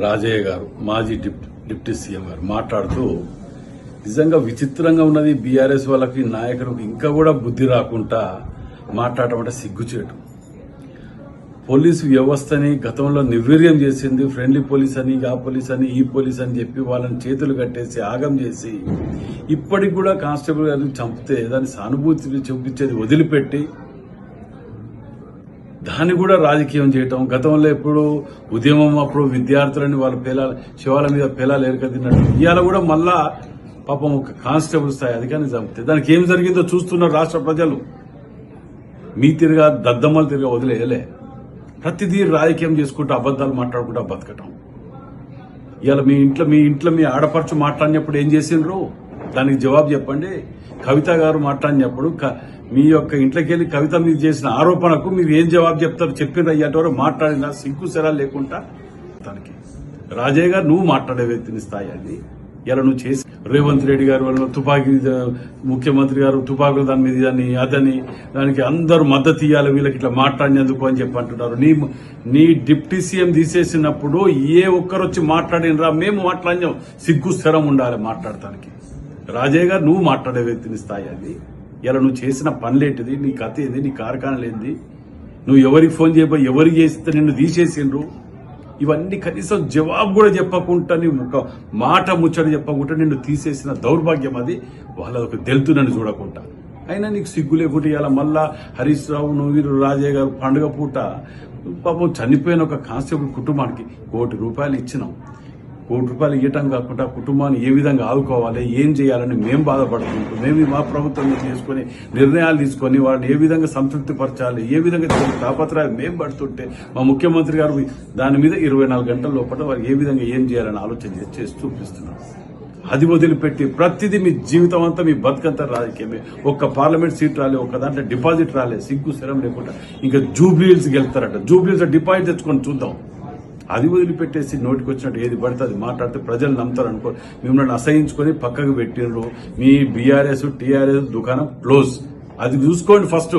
రాజయ్య గారు మాజీ deputy CM గారు మాట్లాడుతూ నిజంగా విచిత్రంగా ఉన్నది బీఆర్ఎస్ వాళ్ళకి నాయకులకు ఇంకా కూడా బుద్ధి రాకుండా మాట్లాడటం అంటే సిగ్గుచేటు. పోలీసు వ్యవస్థని గతంలో నిర్వీర్యం చేసింది ఫ్రెండ్లీ పోలీస్ అని ఆ పోలీస్ అని ఈ పోలీస్ అని చెప్పి వాళ్ళని చేతులు కట్టేసి ఆగం చేసి ఇప్పటికి కూడా కానిస్టేబుల్ గారిని చంపితే దాని సానుభూతిని చూపించేది వదిలిపెట్టి దాన్ని కూడా రాజకీయం చేయటం గతంలో ఎప్పుడు ఉద్యమం అప్పుడు విద్యార్థులని వాళ్ళ పిల్లల శివాల మీద పిల్లలు ఎరకదిన్నట్టు ఇవాళ కూడా మళ్ళా పాపం ఒక కానిస్టేబుల్ స్థాయి అధికారిని చంపితే. దానికి ఏం జరిగిందో చూస్తున్నారు రాష్ట్ర ప్రజలు. మీ తిరిగా దద్దమ్మలు తిరిగా వదిలేయలే. ప్రతిదీ రాజకీయం చేసుకుంటూ అబద్దాలు మాట్లాడుకుంటూ బతకటం. ఇవాళ మీ ఇంట్లో మీ ఇంట్లో మీ ఆడపడుచు మాట్లాడినప్పుడు ఏం చేసిండ్రు? దానికి జవాబు చెప్పండి. కవిత గారు మాట్లాడినప్పుడు క- మీ యొక్క ఇంట్లోకి వెళ్ళి కవిత మీద చేసిన ఆరోపణకు మీరు ఏం జవాబు చెప్తారు చెప్పిన అయ్యేటవారు మాట్లాడినా సిగ్గు సెరా లేకుండా తనకి రాజయ్య గారు నువ్వు మాట్లాడే వ్యక్తిని స్థాయి అది. ఇలా నువ్వు చేసి రేవంత్ రెడ్డి గారు వాళ్ళు తుపాకీ ముఖ్యమంత్రి గారు తుపాకులు దాని మీద అని అదని దానికి అందరూ మద్దతు ఇవ్వాలి వీళ్ళకి ఇట్లా మాట్లాడినందుకు అని చెప్పి అంటున్నారు. నీ నీ డిప్టీ సీఎం తీసేసినప్పుడు ఏ ఒక్కరు వచ్చి మాట్లాడినరా? మేము మాట్లాడినాం. సిగ్గు స్థిరం ఉండాలి మాట్లాడటానికి. రాజయ్య గారు నువ్వు మాట్లాడే వ్యక్తిని స్థాయి అది. ఇలా నువ్వు చేసిన పనులేంటిది? నీ కథ ఏంది? నీ కార్ఖానలు ఏంది? నువ్వు ఎవరికి ఫోన్ చేయబోయి ఎవరికి చేస్తే నిన్ను తీసేసిండ్రు? ఇవన్నీ కనీసం జవాబు కూడా చెప్పకుండా నీ ఒక మాట ముచ్చట చెప్పకుండా నిన్ను తీసేసిన దౌర్భాగ్యం అది. వాళ్ళకు తెలుతునని చూడకుండా. అయినా నీకు సిగ్గు లేకుండా ఇలా మళ్ళా హరీష్ రావు నువ్వు వీరు రాజయ్య గారు పండుగ పూట పాపం చనిపోయిన ఒక కానిస్టేబుల్ కుటుంబానికి కోటి రూపాయలు ఇచ్చినాం కోటి రూపాయలు ఇవ్వటం కాకుండా కుటుంబాన్ని ఏ విధంగా ఆదుకోవాలి ఏం చేయాలని మేము బాధపడుతుంటాం. మేము మా ప్రభుత్వం నుంచి తీసుకొని నిర్ణయాలు తీసుకొని వాళ్ళని ఏ విధంగా సంతృప్తి పరచాలి ఏ విధంగా తాపత్రాలు తాపత్రయాలు మేము పడుతుంటే మా ముఖ్యమంత్రి గారు దాని మీద ఇరవై నాలుగు గంటల లోపల వారు ఏ విధంగా ఏం చేయాలని ఆలోచన చేసి చూపిస్తున్నాం చూపిస్తున్నారు. అది వదిలిపెట్టి ప్రతిదీ మీ జీవితం అంతా మీ బతుకంతా రాజకీయమే. ఒక్క పార్లమెంట్ సీట్ రాలే ఒక్క దాంట్లో డిపాజిట్ రాలే సిగ్గు స్థిరం లేకుండా. ఇంకా జూబ్లీహిల్స్కి వెళ్తారట. జూబ్లీల్స్ డిపాజిట్ తెచ్చుకొని చూద్దాం. అది వదిలిపెట్టేసి నోటికి వచ్చినట్టు ఏది పడితే అది మాట్లాడితే ప్రజలు నమ్ముతారు అనుకో మిమ్మల్ని అసహించుకొని పక్కకు పెట్టిర్రు. మీ బీఆర్ఎస్ టీఆర్ఎస్ దుకాణం క్లోజ్. అది చూసుకోండి ఫస్ట్.